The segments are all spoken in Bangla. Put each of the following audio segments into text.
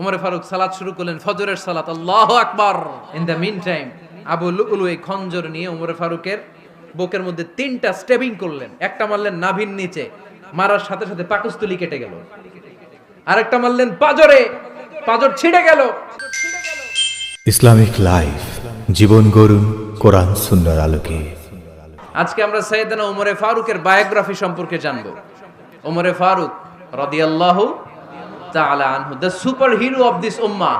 উমরে ফারুক সালাত শুরু করলেন ফজরের সালাত আল্লাহ আকবার। In the mean time Abu Lulu এই খঞ্জর নিয়ে উমরে ফারুকের বুকের মধ্যে তিনটা স্টেবিং করলেন। একটা মারলেন নাভির নিচে মারার সাথে সাথে পাকস্থলী কেটে গেল। আরেকটা মারলেন পাজরে পাজর ছিঁড়ে গেল। ইসলামিক লাইফ জীবন গরুন কোরআন সুন্দর আলোকে। আজকে আমরা সৈয়দনা উমরে ফারুকের বায়োগ্রাফি সম্পর্কে জানব। উমরে ফারুক রাদিয়াল্লাহু তাআলা আনহু the superhero of this উম্মাহ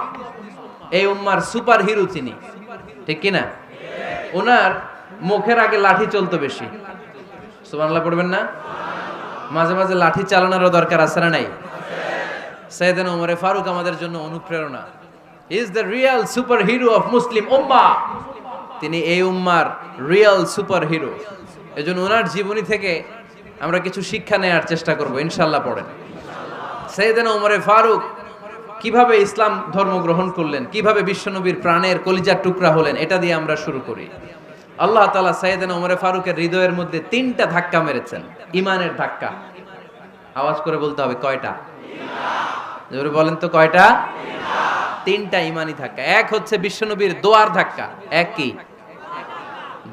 এই উম্মার সুপার হিরো তিনি। ঠিক কি না ওনার মুখের আগে লাঠি চলতো বেশি। সুবহানাল্লাহ পড়বেন না? মাঝে মাঝে লাঠি চালানোরও দরকার আছে না নাই? সৈয়দনা উমরে ফারুক আমাদের জন্য অনুপ্রেরণা। Is the real superhero of Muslim উম্মা তিনি এই উম্মার রিয়েল সুপার হিরো এজন্য ওনার জীবনী থেকে আমরা কিছু শিক্ষা নেওয়ার চেষ্টা করব। ইনশাল্লাহ পড়েন। সৈয়দানা উমরে ফারুক, কীভাবে ইসলাম ধর্ম গ্রহণ করলেন, কীভাবে বিশ্বনবীর প্রাণের কলিজার টুকরা হলেন, এটা দিয়ে আমরা শুরু করি। আল্লাহ তালা সৈয়দানা উমরে ফারুকের হৃদয়ের মধ্যে তিনটা ধাক্কা মেরেছেন ইমানের ধাক্কা। আওয়াজ করে বলতে হবে, কয়টা? জোরে বলেন তো, কয়টা? তিনটা ইমানি ধাক্কা। এক হচ্ছে বিশ্বনবীর দোয়ার ধাক্কা। এক কি?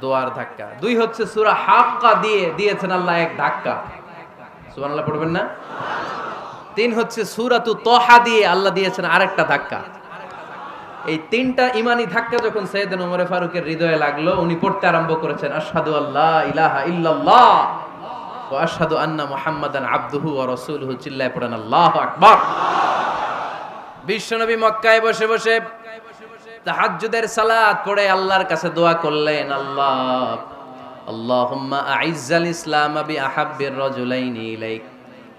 দোয়ার ধাক্কা। দুই হচ্ছে সুরা হাক্কা দিয়ে দিয়েছেন আল্লাহ এক ধাক্কা। সুবহানাল্লাহ, পড়বেন না? তিন হচ্ছে সূরাতু তহা দিয়ে আল্লাহ দিয়েছেন আরেকটা ধাক্কা। এই তিনটা ইমানি ধাক্কা যখন সৈয়দ ওমরে ফারুকের হৃদয়ে লাগল, উনি পড়তে আরম্ভ করেছেন, আশহাদু আল্লাহ ইলাহা ইল্লাল্লাহ ওয়া আশহাদু আন্না মুহাম্মাদান আবদুহু ওয়া রাসূলুহু। চিল্লায় পড়েন, আল্লাহু আকবার। বিশ্বনবী মক্কায় বসে বসে তাহাজ্জুদের সালাত পড়ে আল্লাহর কাছে দোয়া করলেন, আল্লাহ, আল্লাহুম্মা আইজ্জাল ইসলাম বি আহাব্বির রাজুলাইনি ইলাইক।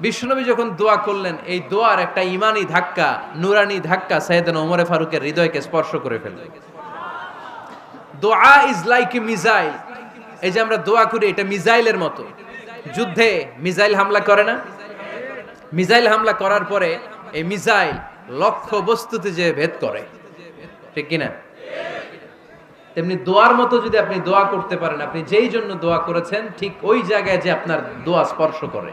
বিশ্বনবী যখন দোয়া করলেন, এই দোয়ার একটা ইমানি ধাক্কা, নুরানি ধাক্কা সৈয়দনা ওমরে ফারুকের হৃদয়কে স্পর্শ করে ফেলল। দোয়া ইজ লাইক এ মিসাইল। এই যে আমরা দোয়া করি, এটা মিসাইলের মতো। যুদ্ধে মিসাইল হামলা করে না? মিসাইল হামলা করার পরে এই মিসাইল লক্ষ্য বস্তুতে যে ভেদ করে। ঠিক কিনা? তেমনি দোয়ার মতো যদি আপনি দোয়া করতে পারেন, আপনি যেই জন্য দোয়া করেছেন, ঠিক ওই জায়গায় যে আপনার দোয়া স্পর্শ করে।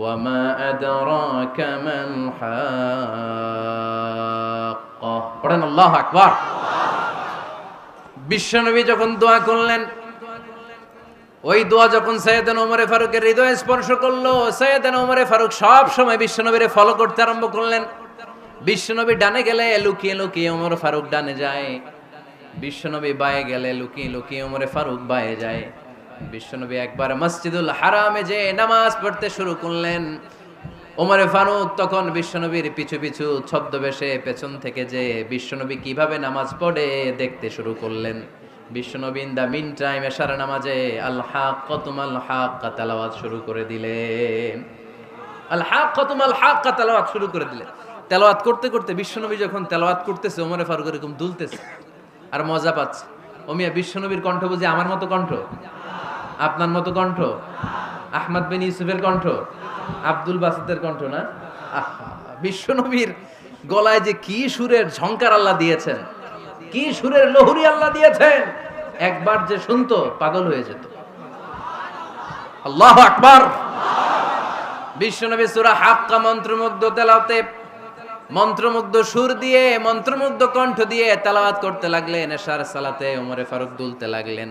ওয়ামা আদরাকা মাল হাক্কা পড়েন আল্লাহু আকবার। বিশ্বনবী যখন দোয়া করলেন, ওই দোয়া যখন সৈয়দান ওমরে ফারুকের হৃদয় স্পর্শ করল, সৈয়দান ওমরে ফারুক সব সময় বিশ্বনবীরে ফলো করতে আরম্ভ করলেন। বিশ্বনবী ডানে গেলে লুকিয়ে লুকিয়ে ওমর ফারুক ডানে যায়। বিশ্বনবী বায়ে গেলে লুকিয়ে লুকিয়ে ওমরে ফারুক বায়ে যায়। বিশ্বনবী একবার মসজিদুল হারামে যে নামাজ পড়তে শুরু করলেন, ওমরে ফারুক তখন বিশ্বনবীর পিছু পিছু ছদ্মবেশে পেছন থেকে যে বিশ্বনবী কীভাবে নামাজ পড়ে দেখতে শুরু করলেন। বিশ্বনবী ইন দা মিন টাইম এশার নামাজে আল হাক কতুম আল হাক তালাওয়াত শুরু করে দিলেন। আল হাক কতুম আল হাক তালাওয়াত শুরু করে দিলেন। তেলাওয়াত করতে করতে বিশ্বনবী যখন তেলাওয়াত করতেছে, ওমরে ফারুক এরকম দুলতেছে আর মজা পাচ্ছে। ওমিয়া বিশ্বনবীর কণ্ঠ বুঝি আমার মতো কণ্ঠ? আপনার মতো কণ্ঠ? আহমদ বিন ইউসুফের কণ্ঠ? আব্দুল বাসিদের কণ্ঠ না? বিশ্বনবীর গলায় যে কি সুরের ঝংকার আল্লাহ দিয়েছেন, কি সুরের লহুরি আল্লাহ দিয়েছেন, একবার যে শুনতো, পাগল হয়ে যেত। আল্লাহ আকবার। বিশ্বনবী সূরা হাক্কা মন্ত্রমুগ্ধ তেলাওতে মন্ত্রমুগ্ধ সুর দিয়ে, মন্ত্রমুগ্ধ কণ্ঠ দিয়ে তেলাওয়াত করতে লাগলেন, এশার সালাতে ওমরে ফারুক দুলতে লাগলেন।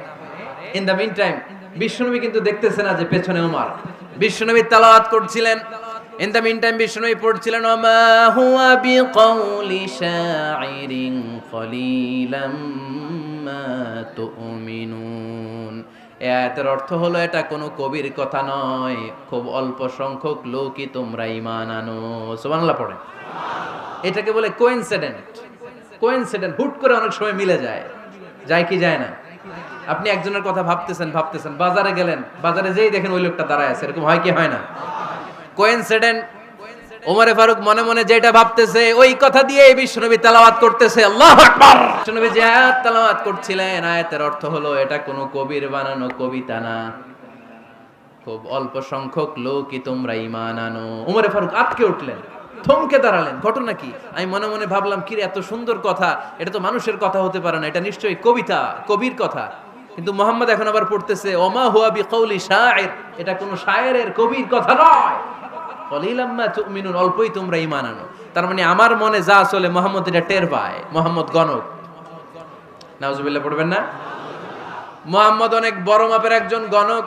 ইন দ্য মিন টাইম বিশ্বনবী কিন্তু দেখতেছে না যে পেছনে উমার বিশ্বনবী তালাওয়াত করছিলেন। ইন দ্য মিন টাইম বিশ্বনবী পড়ছিলেন, ওমা হুয়া বিকাউলি শাইরিন কলিলাম মা তুমিনুন। আয়াতের অর্থ হলো, এটা কোনো কবির কথা নয়। খুব অল্প সংখ্যক লোকই তোমরা ঈমান আনো। সুবহানাল্লাহ পড়ে। এটাকে বলে কোইনসিডেন্ট কোইনসিডেন্ট হুট করে অনেক সময় মিলে যায়। যায় কি যায় না? আপনি একজনের কথা ভাবতেছেন ভাবতেছেন, বাজারে গেলেন, বাজারে যেই দেখেন ওই লোকটা দাঁড়ায় আছে, এরকম হয় কি হয় না? কোইনসিডেন্ট ওমরে ফারুক মনে মনে যেটা ভাবতেছে, ওই কথা দিয়ে বিশ্বনবী করতেছে, আল্লাহু আকবার! বিশ্বনবী যে আয়াত করছিলেন, আয়াতের অর্থ হলো, এটা কোনো কবির বানানো কবিতা না। খুব অল্প সংখ্যক লোকই তোমরা ঈমান আনো। ওমরে ফারুক আটকে উঠলেন, থমকে দাঁড়ালেন, ঘটনা কি? আমি মনে মনে ভাবলাম কি এত সুন্দর কথা, এটা তো মানুষের কথা হতে পারে না, এটা নিশ্চয়ই কবিতা, কবির কথা। কিন্তু মোহাম্মদ এখন আবার পড়তেছে, ওমা হুয়া বিকৌলি শায়ের এটা কোনো শায়েরের কবির কথা নয়। তুমিনুন, অল্পই তোমরা ঈমান আনো। তার মানে আমার মনে যা চলে, মোহাম্মদ এটা টের পায়, মোহাম্মদ গণক। নাউজুবিল্লাহ, পড়বেন না? মোহাম্মদ অনেক বড় মাপের একজন গণক।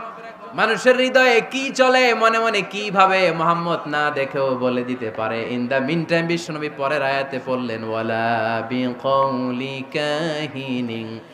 মানুষের হৃদয়ে কি চলে, মনে মনে কি ভাবে, মোহাম্মদ না দেখেও বলে দিতে পারে। ইন দা মিন টাইম বিশ্বনবী পরের আয়াতে পড়লেন, ওয়ালা বিকৌলি কাহিনিন। কলিলাম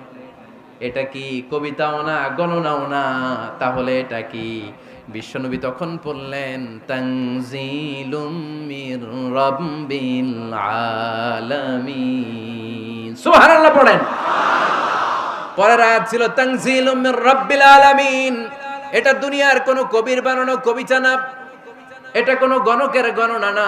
এটা কি কবিতাও না, গণনাও না? তাহলে এটা কি? বিশ্বনবী তখন পড়লেন পড়েন। পরের আয়াত ছিল, তানজিলুম মির রাব্বিল আলামিন। এটা দুনিয়ার কোনো কবির বানানো কবিতা না, এটা কোনো গণকের গণনা না।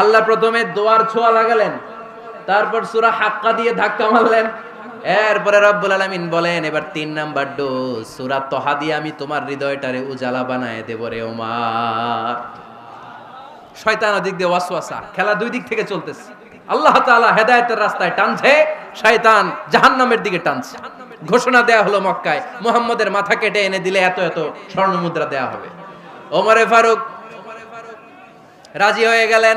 আল্লাহ প্রথমে দোয়ার ছোঁয়া লাগালেন, তারপর সুরা হাক্কা দিয়ে ধাক্কা মারলেন। এরপরে রব্বুল আলামিন বলেন, এবার তিন নাম্বার ডোজ, সুরা তহা দিয়ে আমি তোমার হৃদয়টারে উজালা বানায় দেব রে ওমার। শয়তান দিক দিয়ে ওয়াসওয়াসা, খেলা দুই দিক থেকে চলতেছে। আল্লাহ রাস্তায় টানছে, শয়তান জাহান্নামের দিকে টানছে। ঘোষণা দেয়া হলো মক্কায়, মুহাম্মদের মাথা কেটে এনে দিলে এত এত স্বর্ণ মুদ্রা দেয়া হবে। ওমরে ফারুক রাজি হয়ে গেলেন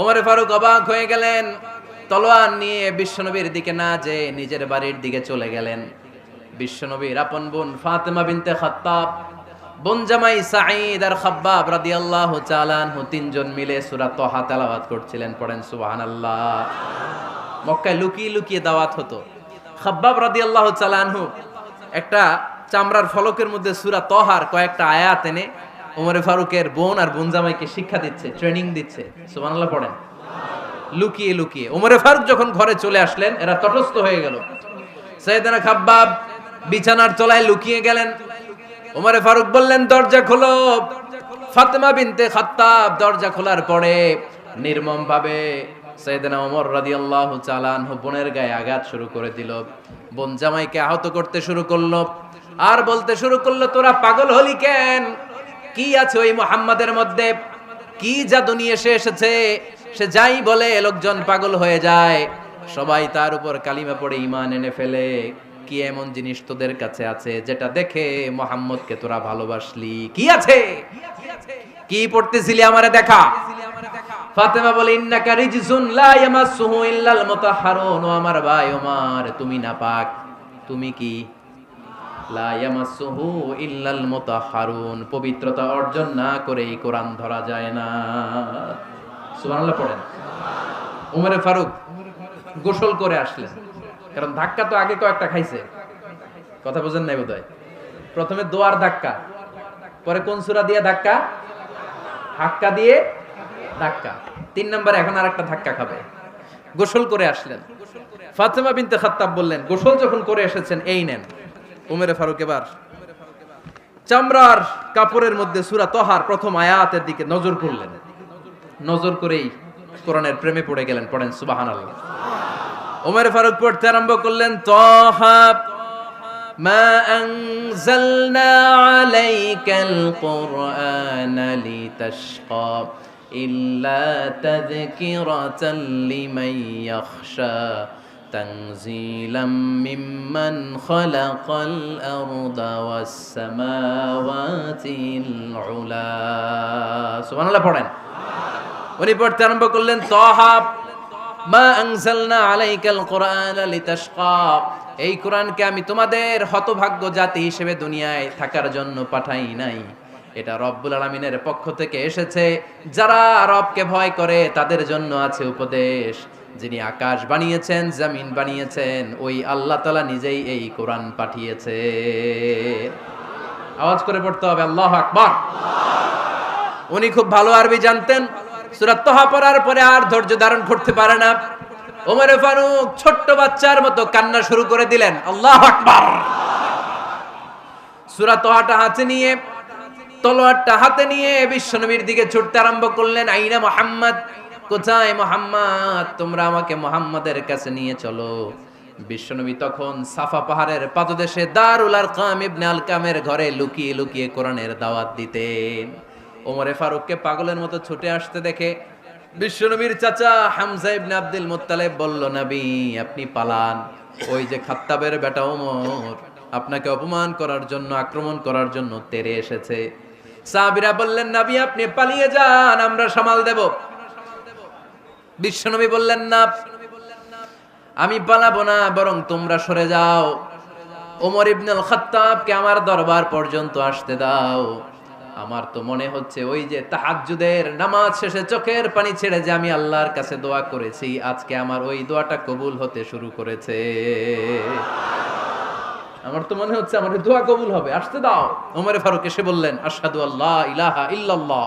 ওমরে ফারুক অবাক হয়ে গেলেন। তলোয়ার নিয়ে বিশ্বনবীর দিকে না যে নিজের বাড়ির দিকে চলে গেলেন। বিশ্বনবীর আপন বোন ফাতেমা বিনতে খাত্তাব, বোন জামাই সাঈদ আর খাব্বাব তাআলা আনহু তিনজন মিলে সূরা তহা তেলাওয়াত করছিলেন, পড়েন সুবহানাল্লাহ। মক্কায় লুকিয়ে লুকিয়ে দাওয়াত হতো। খাব্বাব রাদিয়াল্লাহু তাআলা আনহু একটা চামড়ার ফলকের মধ্যে সূরা তহার কয়েকটা আয়াত এনে ওমরে ফারুকের বোন আর বোন জামাইকে শিক্ষা দিচ্ছে ট্রেনিং দিচ্ছে। সুবহানাল্লাহ পড়েন। লুকিয়ে লুকিয়ে। ওমরে ফারুক যখন ঘরে চলে আসলেন, এরা তটস্থ হয়ে গেল। সৈয়দনা খাব্বাব বিছানার তলায় লুকিয়ে গেলেন। ওমরে ফারুক বললেন, দরজা খোলো। ফাতেমা বিনতে খাত্তাব দরজা খোলার পরে নির্মম ভাবে সৈয়দনা ওমর রাদিয়াল্লাহু আনহু বোনের গায়ে আঘাত শুরু করে দিল। বোন জামাইকে আহত করতে শুরু করল। আর বলতে শুরু করল, তোরা পাগল হলি কেন? কি আছে ওই মোহাম্মদের মধ্যে? কি জাদু নিয়ে সে এসেছে? সে যাই বলে লোকজন পাগল হয়ে যায়। সবাই তার উপর কালিমা পড়ে ইমান এনে ফেলে। কি এমন জিনিস তোদের কাছে আছে যেটা দেখে মোহাম্মদকে তোরা ভালোবাসলি? কি আছে? কি পড়তেছিলি আমারে দেখা? ফাতেমা বলে, ইন্নাকা রিজসুন লা ইয়ামাসসুহু ইল্লাল মুতাহহারুন ও আমার ভাই ওমর, তুমি নাপাক। তুমি কি ইল্লাল পবিত্রতা অর্জন না করে এই কোরআন ধরা যায় না। সুবহানাল্লাহ পড়েন। উমরে ফারুক গোসল করে আসলেন। কারণ ধাক্কা তো আগে কয়েকটা খাইছে। কথা বুঝেন নাই বোধহয়? প্রথমে দোয়ার ধাক্কা, পরে কোন সূরা দিয়ে ধাক্কা? হাক্কা দিয়ে ধাক্কা। তিন নম্বর, এখন আর একটা ধাক্কা খাবে। গোসল করে আসলেন। ফাতেমা বিনতে খাত্তাব বললেন, গোসল যখন করে এসেছেন, এই নেন। উমেরে ফারুক এবার চামড়ার কাপড়ের মধ্যে সুরা তহার প্রথম আয়াতের দিকে নজর করলেন নজর করেই কোরআনের প্রেমে পড়ে গেলেন পড়েন সুবাহান আল্লাহ উমের ফারুক পড়তে আরম্ভ করলেন তহা ما أنزلنا عليك القرآن لتشقى إلا تذكرة لمن يخشى تنزيلا ممن خلق الأرض والسماوات العلا سبحان الله পড়েন উনি পড়তে আরম্ভ করলেন তহা মা আনজালনা আলাইকাল কোরআন লিতাশকা এই কোরআনকে আমি তোমাদের হতভাগ্য জাতি হিসেবে দুনিয়ায় থাকার জন্য পাঠাই নাই এটা রব্বুল আলমিনের পক্ষ থেকে এসেছে যারা রবকে ভয় করে তাদের জন্য আছে উপদেশ যিনি আকাশ বানিয়েছেন, জমিন বানিয়েছেন, ওই আল্লাহ তালা নিজেই এই কোরআন পাঠিয়েছে। আওয়াজ করে পড়তে হবে, আল্লাহ আকবার। উনি খুব ভালো আরবি জানতেন। সুরাত তোহা পড়ার পরে আর ধৈর্য ধারণ করতে পারে না। ওমরে ফারুক ছোট্ট বাচ্চার মতো কান্না শুরু করে দিলেন, আল্লাহ আকবার। হাতে নিয়ে, তলোয়ারটা হাতে নিয়ে বিশ্বনবীর দিকে ছুটতে আরম্ভ করলেন, আইনা মোহাম্মদ। কোথায় মোহাম্মদ? তোমরা আমাকে মোহাম্মদের কাছে নিয়ে চলো। বিশ্বনবী তখন সাফা পাহাড়ের পাদদেশে দারুল আরকাম ইবনে আলকামের ঘরে লুকিয়ে লুকিয়ে কোরআনের দাওয়াত দিতেন। ওমরে ফারুককে পাগলের মতো ছুটে আসতে দেখে বিশ্বনবীর চাচা হামজা ইবনে আব্দুল মুত্তালেব বলল, নবী, আপনি পালান। ওই যে খাত্তাবের বেটা ওমর, আপনাকে অপমান করার জন্য, আক্রমণ করার জন্য তেরে এসেছে। সাহাবীরা বললেন, নবী, আপনি পালিয়ে যান, আমরা সামাল দেব। বিশ্বনবী বললেন, না, আমি পালাবো না, বরং তোমরা সরে যাও। ওমর ইবনুল খাত্তাবকে আমার দরবার পর্যন্ত আসতে দাও। আমার তো মনে হচ্ছে ওই যে তাহাজ্জুদের নামাজ শেষে চোখের পানি ছেড়ে যে আমি আল্লাহর কাছে দোয়া করেছি, আজকে আমার ওই দোয়াটা কবুল হতে শুরু করেছে। আমার তো মনে হচ্ছে আমার দোয়া কবুল হবে। আসতে দাও। ওমরে ফারুক এসে বললেন, আশহাদু আল্লাহ ইলাহা ইল্লাল্লাহ।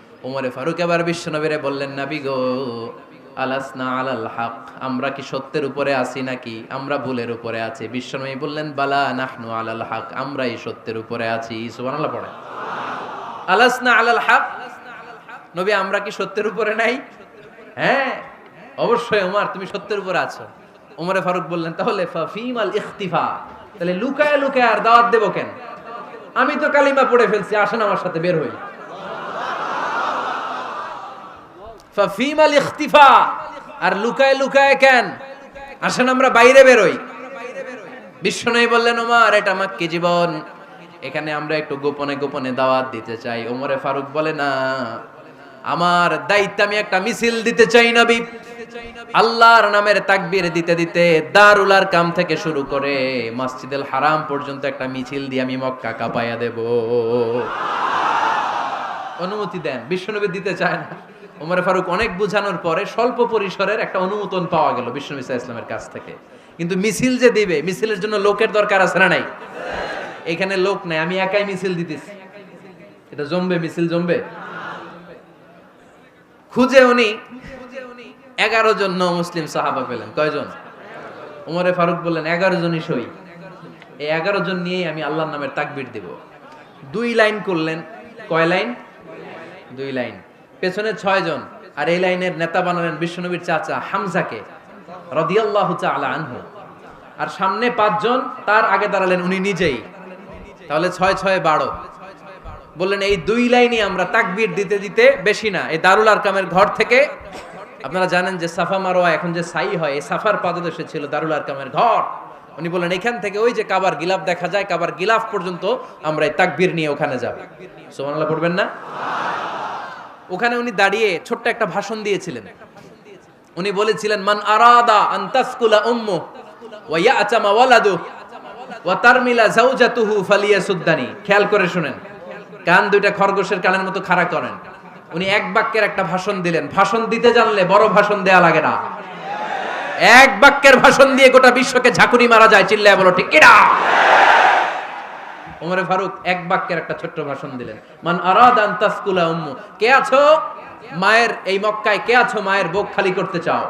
ওমরে ফারুক এবার বিশ্বনবীরে বললেন, নাবি গো, আলাসনা আলাল হক, আমরা কি সত্যের উপরে আছি নাকি? আমরা ভুলের উপরে আছি। বিশ্বনবী বললেন, বালা নাহনু আলাল হক এই সত্যের উপরে আছি। সুবহানাল্লাহ পড়ে। আলাসনা আলাল হক? নবী, আমরা কি সত্যের উপরে নাই? হ্যাঁ অবশ্যই ওমর, তুমি সত্যের উপরে আছো। ওমরে ফারুক বললেন, তাহলে ফাফিম ফিমাল ইখতিফা, তাহলে লুকায় লুকায় আর দাওয়াত দেবো কেন? আমি তো কালিমা পড়ে ফেলছি, আসেন আমার সাথে বের হই। ইখতিফা আর লুকায় লুকায় কেন? আসেন আমরা বাইরে বেরোই। বিশ্ব বিশ্বনবী বললেন, ওমর, এটা মাক্কি জীবন। এখানে আমরা একটু গোপনে গোপনে দাওয়াত দিতে চাই। ওমরে ফারুক বলে, না, আমার দায়িত্ব আমি একটা মিছিল দিতে চাই নবী। আল্লাহর নামের তাকবীর দিতে দিতে দারুলার কাম থেকে শুরু করে মসজিদুল হারাম পর্যন্ত একটা মিছিল দিয়ে আমি মক্কা কাঁপাইয়া দেব। অনুমতি দেন বিশ্বনবী দিতে চায় না। ওমরে ফারুক অনেক বুঝানোর পরে স্বল্প পরিসরের একটা অনুমোদন পাওয়া গেল বিশ্বনবী সাল্লাল্লাহু ইসলামের কাছ থেকে। কিন্তু মিছিল যে দিবে, মিছিলের জন্য লোকের দরকার আছে না নাই? এখানে লোক নাই, আমি একাই মিছিল দিতেছি। এটা জমবে, মিছিল জমবে? খুঁজে উনি এগারো জন ন মুসলিম সাহাবা পেলেন। কয়জন? উমরে ফারুক বললেন, এগারো জনই সই। এই এগারো জন নিয়েই আমি আল্লাহর নামের তাকবির দেব। দুই লাইন করলেন। কয় লাইন? দুই লাইন। পেছনে ছয় জন আর এই লাইনের নেতা বানালেন বিশ্বনবীর চাচা হামজাকে আর সামনে পাঁচজন, তার আগে দাঁড়ালেন উনি নিজেই। তাহলে ছয় ছয় বারো। বললেন, এই দুই লাইনই আমরা তাকবির দিতে দিতে বেশি না। এই দারুল আরকামের ঘর থেকে আপনারা জানেন যে সাফা মারোয়া এখন যে সাই হয়, এই সাফার পাদদেশে ছিল দারুল আরকামের ঘর। উনি বললেন, এখান থেকে ওই যে কাবার গিলাফ দেখা যায়, কাবার গিলাফ পর্যন্ত আমরা এই তাকবির নিয়ে ওখানে যাব। সুবহানাল্লাহ, পড়বেন না? ওখানে উনি দাঁড়িয়ে ছোট্ট একটা ভাষণ দিয়েছিলেন। উনি বলেছিলেন, মান আরাদা আন তাসকুলা উম্মু ওয়া ইয়াতামা ওয়ালাদু ওয়া তারমিলা জাওজাতুহু ফালিয়াসুদ্দানি। খেয়াল করে শুনেন, কান দুইটা খরগোশের কানের মতো খাড়া করেন। উনি এক বাক্যের একটা ভাষণ দিলেন। ভাষণ দিতে জানলে বড় ভাষণ দেয়া লাগে না। এক বাক্যের ভাষণ দিয়ে গোটা বিশ্বকে ঝাঁকুনি মারা যায়, চিল্লায় বলো, ঠিক কিনা ওমরে ফারুক, এক বাক্যের একটা ছোট্ট ভাষণ দিলেন। মান আরাদান তাসকুলা উম্মু, কে আছো? মায়ের, এই মক্কায় কে আছো মায়ের বুক খালি করতে চাও?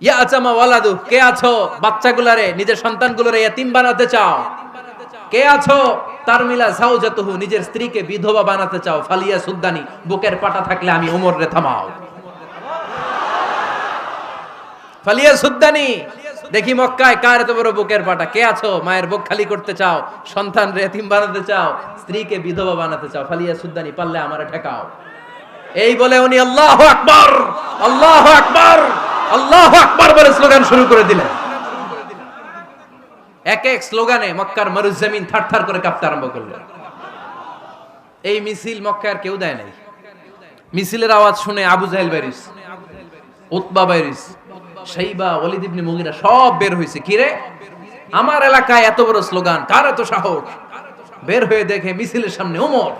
ইয়া আচামা ওয়ালাদু, কে আছো? বাচ্চাগুলারে, নিজের সন্তানগুলোরে ইয়াতিম বানাতে চাও? কে আছো? তার মিলা জাওজাতুহু নিজের স্ত্রীকে বিধবা বানাতে চাও? ফালিয়া সুদ্দানি বুকের পাটা থাকলে আমি ওমর রে থামাও। ফালিয়া সুদ্দানি দেখি মক্কায় কার এত বড় বুকের পাটা? কে আছো? মায়ের বুক খালি করতে চাও? সন্তান রে, এতিম বানাতে চাও? স্ত্রীকে বিধবা বানাতে চাও? ফালিয়া সুদ্দানি, পারলে আমারে ঠেকাও। এই বলে উনি, আল্লাহ আকবার! আল্লাহ আকবার! আল্লাহ আকবার বলে স্লোগান শুরু করে দিলেন। এক এক স্লোগানে মক্কার মরুজমিন থার থার করে কাঁপতে আরম্ভ করল। এই মিছিল মক্কার কেউ দেয় নাই। মিছিলের আওয়াজ শুনে আবু জাহেল বাইরিস উতবা বাইরিস সাইবা ওয়ালিদ ইবনে মুগিরা সব বের হইছে। কি রে? আমার এলাকায় এত বড় স্লোগান, কার এত সাহস? বের হয়ে দেখে মিছিলের সামনে ওমর।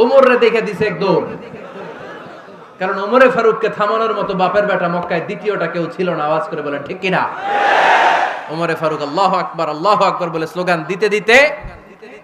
ওমর রে দেখে দিছে এক দৌড় কারণ ওমরে ফারুককে থামানোর মতো বাপের বেটা মক্কায় দ্বিতীয়টা কেউ ছিল না। আওয়াজ করে বলেন, ঠিক কিনা? ওমরে ফারুক, আল্লাহ আকবার আল্লাহ আকবার বলে স্লোগান দিতে দিতে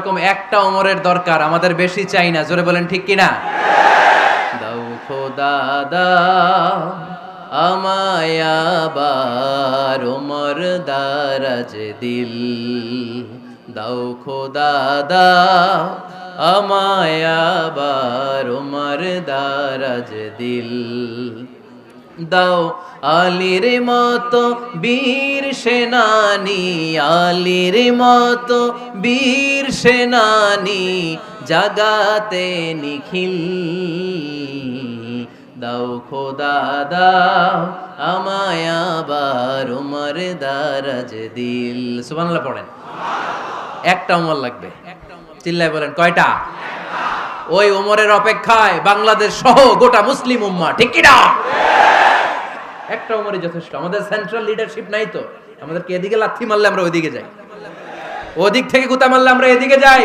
ওই রকম একটা ওমরের দরকার আমাদের বেশি চাই না। জোরে বলেন, ঠিক কিনা? দাও খোদা, দাও আমায় আবার ওমর দারাজ দিল। দাও খোদা, দাও আমায় আবার ওমর দারাজ দিল। দাও আলির মতো বীর সেনানি, আলির মতো বীর সেনানি জাগাতে নিখিল। দাও খোদা, দাও আমায় আবার উমর দারাজ দিল। সুবহানাল্লাহ পড়েন। একটা উমর লাগবে। চিল্লায় বলেন, কয়টা? ওই ওমরের অপেক্ষায় বাংলাদেশ সহ গোটা মুসলিম উম্মা ঠিক কিনা? একটা উমরে যথেষ্ট। আমাদের সেন্ট্রাল লিডারশিপ নাই তো। আমাদেরকে এদিকে লাথি মারলে আমরা ওইদিকে যাই। ওদিক থেকে গুতা মারলে আমরা এদিকে যাই।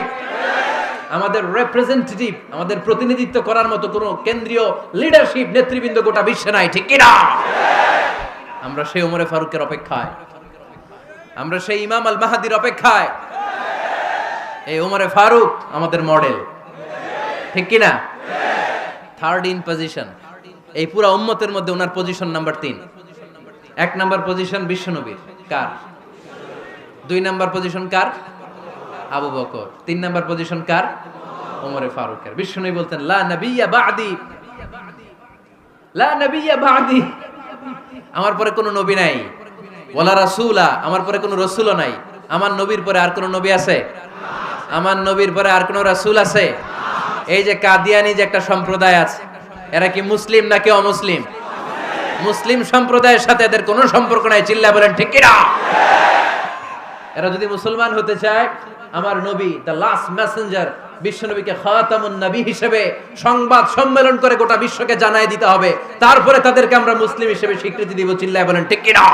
আমাদের রিপ্রেজেন্টেটিভ আমাদের প্রতিনিধিত্ব করার মতো কোনো কেন্দ্রীয় লিডারশিপ নেতৃবৃন্দ গোটা বিশ্বে নাই, ঠিক কিনা? আমরা সেই ওমরে ফারুকের অপেক্ষায়। আমরা সেই ইমাম আল মাহাদির অপেক্ষায়। এই ওমরে ফারুক আমাদের মডেল ঠিক কিনা? থার্ড ইন পজিশন এই পুরা উম্মতের মধ্যে ওনার পজিশন নাম্বার তিন। এক নাম্বার পজিশন বিশ্বনবীর কার? দুই নাম্বার পজিশন কার? Abu Bakr. তিন নাম্বার পজিশন কার? ওমরে ফারুকের। বিশ্বনবী বলতেন, লা নবিয়্যা বাদি। লা নবিয়্যা বাদি। আমার পরে কোনো নবী নাই। ওয়ালা রাসূলা। আমার পরে কোনো রাসূলও নাই। আমার নবীর পরে আর কোনো নবী আছে? আমার নবীর পরে আর কোনো রাসূল আছে? এই যে কাদিয়ানি যে একটা সম্প্রদায় আছে। এরা কি মুসলিম নাকি অমুসলিম? মুসলিম সম্প্রদায়ের সাথে এদের কোনো সম্পর্ক নাই, চিল্লা বলেন, ঠিক কিনা? এরা যদি মুসলমান হতে চায়, আমার নবী দ্য লাস্ট মেসেঞ্জার বিশ্বনবীকে খাতামুন নবী হিসেবে সংবাদ সম্মেলন করে গোটা বিশ্বকে জানাই দিতে হবে। তারপরে তাদেরকে আমরা মুসলিম হিসেবে স্বীকৃতি দিব চিল্লায় বলেন, ঠিক কিনা?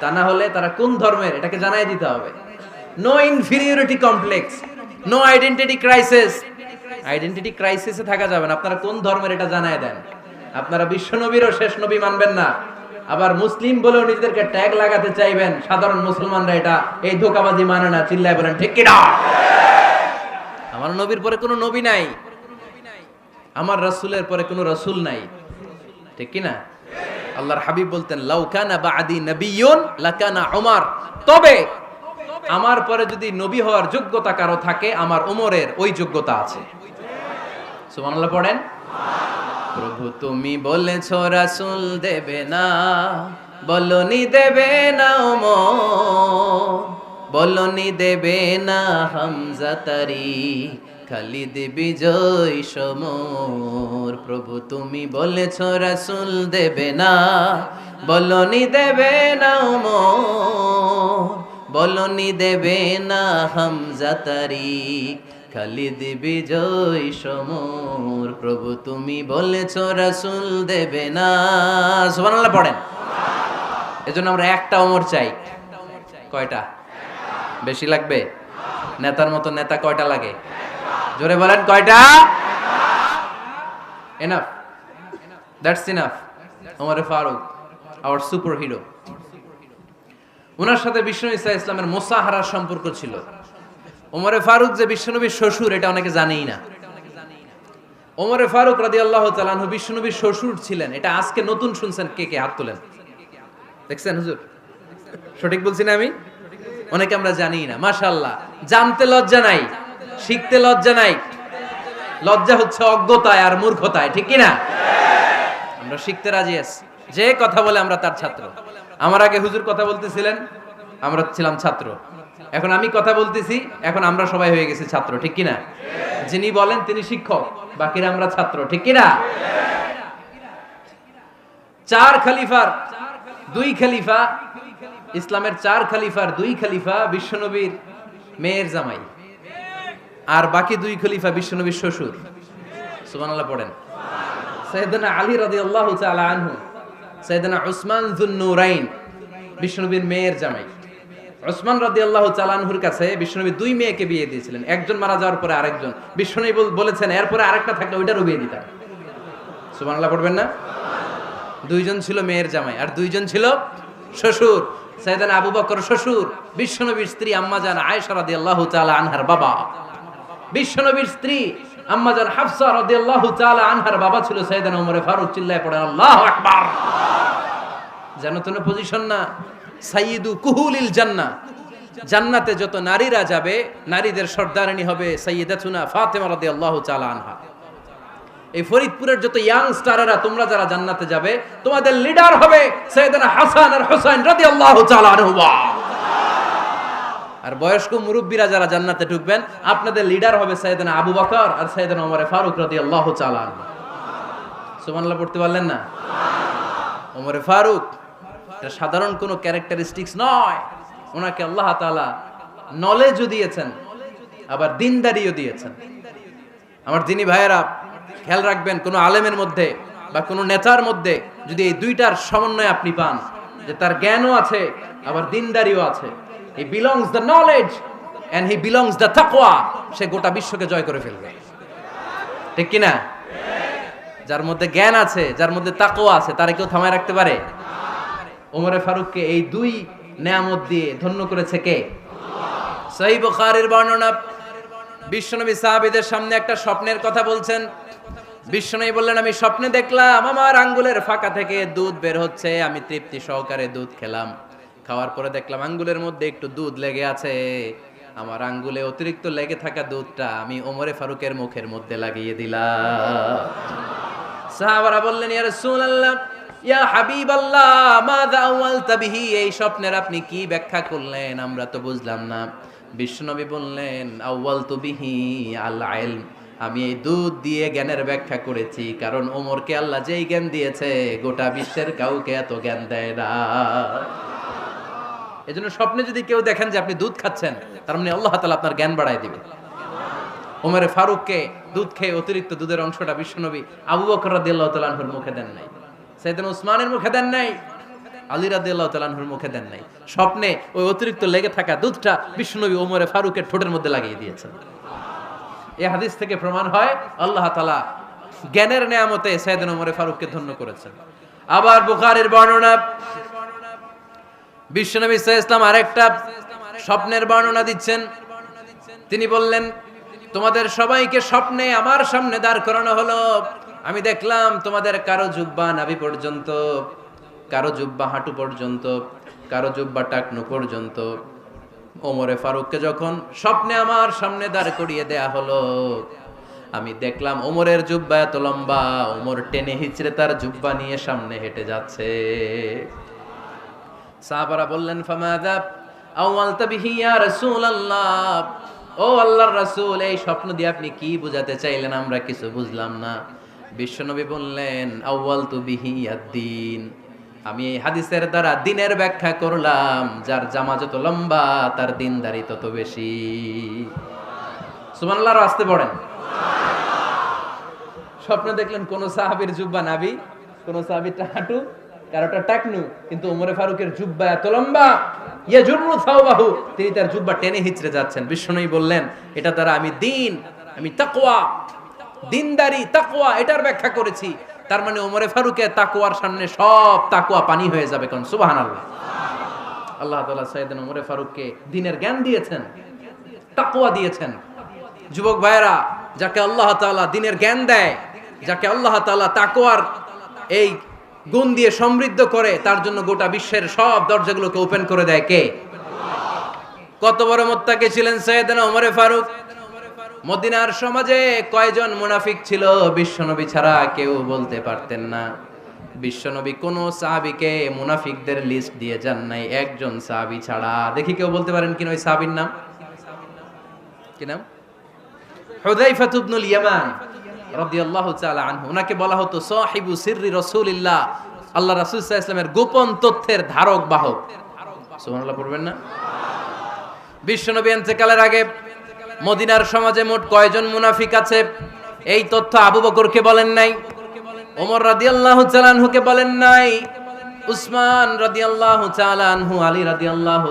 তা না হলে তারা কোন ধর্মের? এটাকে জানাই দিতে হবে। No inferiority complex no identity crisis identity ক্রাইসিসে থাকা যাবেন আপনারা কোন ধর্মের এটা জানায় দেন? আপনারা বিশ্ব নবীরও শেষ নবী মানবেন না। আবার মুসলিম বলেও নিজেদেরকে ট্যাগ লাগাতে চাইবেন। সাধারণ মুসলমানরা এটা, এই ধোকাবাজি মানে না। চিল্লায় বলেন, ঠিক কিনা? আমার নবীর পরে কোনো নবী নাই। আমার রাসূলের পরে কোনো রাসূল নাই। ঠিক কিনা? আল্লাহর হাবিব বলতেন লাউকানা বাদি নবিয়ুন, লাকানা উমার। তবে আমার পরে যদি নবী হওয়ার যোগ্যতা কারও থাকে, আমার ওমরের ওই যোগ্যতা আছে। সুবহানাল্লাহ পড়েন। প্রভু তুমি বলেছ, রাসূল দেবে না। বলনি দেবে না ওমর। বলনি দেবে না হামজা তারি, খালিদ বিজয় সমর। প্রভু তুমি বলেছ, রাসূল দেবে না। বলনি দেবে না ওমর। বলনি দেবে না হামজা খালিদ বিজয় সমর। প্রভু, তুমি বলেছ রাসুল দেবে না। পড়েন। এজন্য আমরা একটা ওমর চাই। কয়টা? বেশি লাগবে? নেতার মতো নেতা কয়টা লাগে? জোরে বলেন, কয়টা? Enough that's enough Omar Faruq our superhero ওনার সাথে বিষ্ণু ইসা ইসলামের মোসাহারার সম্পর্ক ছিল। ওমরে ফারুক যে বিশ্বনবীর শ্বশুর, এটা অনেকে জানেই না। ওমরে ফারুক রাদি আল্লাহ তালানহু বিশ্বনবীর শ্বশুর ছিলেন। এটা আজকে নতুন শুনছেন কে কে হাত তোলেন? দেখছেন হুজুর? সঠিক বলছি না আমি? অনেকে আমরা জানি না। মাশাল্লাহ জানতে লজ্জা নাই, শিখতে লজ্জা নাই। লজ্জা হচ্ছে অজ্ঞতায় আর মূর্খতায়, ঠিক কি না আমরা শিখতে রাজি আছি। যে কথা বলে আমরা তার ছাত্র। আমার আগে হুজুর কথা বলতেছিলেন, আমরা ছিলাম ছাত্র। এখন আমি কথা বলতেছি, এখন আমরা সবাই হয়ে গেছি ছাত্র, ঠিক কি না যিনি বলেন তিনি শিক্ষক, বাকিরা আমরা ছাত্র, ঠিক কি না চার খলিফার, দুই খালিফা, ইসলামের চার খলিফার, দুই খালিফা, বিশ্বনবীর মেয়ের জামাই। আর বাকি দুই খলিফা বিশ্বনবীর শ্বশুর। সুবহানাল্লাহ পড়েন। সৈয়দনা আলী রাদিয়াল্লাহু তাআলা আনহু সৈয়দনা উসমান যুন্নুরাইন বিশ্বনবীর মেয়ের জামাই। উসমান রাদিয়াল্লাহু আল্লাহ আনহুর কাছে বিশ্বনবী দুই মেয়েকে বিয়ে দিয়েছিলেন। একজন মারা যাওয়ার পরে আরেকজন। বিশ্বনবী বলেছেন, এরপরে আরেকটা থাকলে ওইটারও বিয়ে দিতাম। সুবহানাল্লাহ পড়বেন না? দুইজন ছিল মেয়ের জামাই, আর দুইজন ছিল শ্বশুর। সাইদান আবু বকর শ্বশুর, বিশ্বনবীর স্ত্রী আম্মাজান আয়েশা রাদিয়াল্লাহু তাআলা আনহার বাবা। বিশ্বনবীর স্ত্রী আম্মাজান হাফসা রাদিয়াল্লাহু তাআলা আনহার বাবা ছিল সাইদান ওমরে ফারুক, চিল্লায় পড়েন আল্লাহু আকবার। জানো পজিশন না। সাইয়্যিদু কুহুলিল জান্নাহ। জান্নাতে যত নারীরা যাবে, নারীদের সর্দারিনী হবে সাইয়্যিদাতুনা ফাতেমা রাদিয়াল্লাহু তাআলা আনহা। এই ফরিদপুরের যত ইয়াং স্টারেরা তোমরা যারা জান্নাতে যাবে, তোমাদের লিডার হবে সৈয়দনা হাসান আর হোসেন রাদিয়াল্লাহু তাআলা আনহুমা। আর বয়স্ক মুরব্বীরা যারা জান্নাতে ঢুকবেন, আপনাদের লিডার হবে সৈয়দনা আবু বকর আর সৈয়দনা ওমর ফারুক রাদিয়াল্লাহু তাআলা সুবহানাল্লাহ, পড়তে পারলেন না? ওমরে ফারুক এটা সাধারণ কোনো ক্যারেক্টারিস্টিক্স নয়। ওনাকে আল্লাহ তাআলা নলেজও দিয়েছেন, আবার দিনদারিও দিয়েছেন। আমার দিনী ভাইয়েরা, খেয়াল রাখবেন, কোনো আলেমের মধ্যে বা কোনো নেতার মধ্যে যদি এই দুইটার সমন্বয় আপনি পান, যে তার জ্ঞানও আছে, আবার দিনদারিও আছে। He belongs the knowledge and he belongs the তাকওয়া সে গোটা বিশ্বকে জয় করে ফেলবে। ঠিক কিনা? যার মধ্যে জ্ঞান আছে, যার মধ্যে তাকওয়া আছে, তারা কেউ থামায় রাখতে পারে? ওমরে ফারুককে এই দুই নেয়ামত দিয়ে ধন্য করেছে কে? সহি বুখারীর বর্ণনা, বিশ্বনবী সাহাবীদের সামনে একটা স্বপ্নের কথা বলছেন। বিশ্বনবী বললেন, আমি স্বপ্নে দেখলাম, আমার আঙ্গুলের ফাঁকা থেকে দুধ বের হচ্ছে, আমি তৃপ্তি সহকারে দুধ খেলাম। খাওয়ার পরে দেখলাম আঙ্গুলের মধ্যে একটু দুধ লেগে আছে। আমার আঙ্গুলে অতিরিক্ত লেগে থাকা দুধটা আমি ওমরে ফারুকের মুখের মধ্যে লাগিয়ে দিলাম। সাহাবারা বললেন, ইয়া রাসূলুল্লাহ বিহি, এই স্বপ্নের আপনি কি ব্যাখ্যা করলেন? আমরা তো বুঝলাম না। বিশ্বনবী বললেন, আউয়ালতু বিহি আল ইলম আমি এই দুধ দিয়ে জ্ঞানের ব্যাখ্যা করেছি, কারণ ওমরকে আল্লাহ যেই জ্ঞান দিয়েছে, গোটা বিশ্বের কাউকে এত জ্ঞান দেয় না। এজন্য স্বপ্নে যদি কেউ দেখেন যে আপনি দুধ খাচ্ছেন, তার মানে আল্লাহ তাআলা আপনার জ্ঞান বাড়ায় দিবে। ওমরে ফারুককে দুধ খেয়ে অতিরিক্ত দুধের অংশটা বিশ্বনবী আবু বকর রাদিয়াল্লাহু তাআলা আনহুর মুখে দেন নাই। সাইয়েদনা উসমানের মুখে দেন নাই। আলী মুখে দেন নাই। স্বপ্নে ওই অতিরিক্ত লেগে থাকা দুধটা বিশ্বনবী ওমরে ফারুকের ঠোঁটের মধ্যে লাগিয়ে দিয়েছেন। হাদিস থেকে প্রমাণ হয়, আল্লাহ তাআলা জ্ঞানের নেয়ামতে ওমরে ফারুককে ধন্য করেছেন। আবার বুখারীর বর্ণনা বিশ্বনবী আলাইহি ইসলাম আরেকটা স্বপ্নের বর্ণনা দিচ্ছেন। তিনি বললেন, তোমাদের সবাইকে স্বপ্নে আমার সামনে দাঁড় করানো হলো। আমি দেখলাম তোমাদের কারও জুব্বা নাভি পর্যন্ত, কারও জুব্বা হাঁটু পর্যন্ত, কারও জুব্বা টাকনু পর্যন্ত। ওমরে ফারুককে যখন স্বপ্নে আমার সামনে দাঁড় করিয়ে দেয়া হলো, আমি দেখলাম ওমরের জুব্বা এত লম্বা, ওমর টেনে হিচড়ে তার জুব্বা নিয়ে সামনে হেঁটে যাচ্ছে। সাহাবারা বললেন, ফামাদা আওয়ালতা বিহি ইয়া রাসূলুল্লাহ? ও আল্লাহর রাসূল, এই স্বপ্ন দিয়ে আপনি কি বোঝাতে চাইলেন? আমরা কিছু বুঝলাম না। বিশ্বনবী বললেন আউয়ালতু বিহি আদ-দীন আমি এই হাদিসের দ্বারা দিনের ব্যাখ্যা করলাম, যার জামা যত লম্বা, তার দিনদারি তত বেশি। সুবহানাল্লাহ আসতে পড়েন। স্বপ্ন দেখলেন কোন সাহাবীর জুব্বা নাবি কোন সাহাবীর হাঁটু কারোটা টাকনু, কিন্তু ওমরে ফারুকের জুব্বা এত লম্বা ইয়া জুররু থাওবাহু তিনি তার জুব্বা টেনে হিচড়ে যাচ্ছেন। বিষ্ণুই বললেন, এটা দ্বারা আমি দিন আমি তাকওয়া। দিনদারি, তাকওয়া, এটার ব্যাখ্যা করেছি। তার মানে ওমরে ফারুকের তাকওয়ার সামনে সব তাকওয়া পানি হয়ে যাবে কারণ সুবহানাল্লাহ। আল্লাহ আল্লাহ তালা সাইয়েদনা ওমরে ফারুককে দিনের জ্ঞান দিয়েছেন, তাকওয়া দিয়েছেন। যুবক ভাইয়েরা, যাকে আল্লাহ তাআলা দিনের জ্ঞান দেয়, যাকে আল্লাহ তাআলা তাকওয়ার এই গুণ দিয়ে সমৃদ্ধ করে, তার জন্য গোটা বিশ্বের সব দরজাগুলোকে ওপেন করে দেয় কে? কত বড় মোত্তাকে ছিলেন সৈয়দনা ওমরে ফারুক? মদিনার সমাজে কয়জন মুনাফিক ছিল? বিশ্বনবী ছাড়া কেউ বলতে পারতেন না। বিশ্বনবী কোন সাহাবীকে মুনাফিকদের লিস্ট দিয়ে যান নাই। একজন সাহাবী ছাড়া। দেখি কেউ বলতে পারেন কিনা ওই সাহাবীর নাম? কি নাম? হুযাইফা ইবনুল ইয়ামান রাদিয়াল্লাহু ওনাকে বলা হতো আল্লাহ গোপন তথ্যের ধারক, বাহক। পড়বেন না? বিশ্বনবী ইন্তেকালের আগে মদিনার সমাজে মোট কয়জন মুনাফিক আছে? এই তথ্য আবু বকরকে বলেন নাই, ওমর রাদিয়াল্লাহু তাআলা আনহুকে বলেন নাই, উসমান রাদিয়াল্লাহু আল্লাহ চালানহু আলী রাদিয়াল্লাহু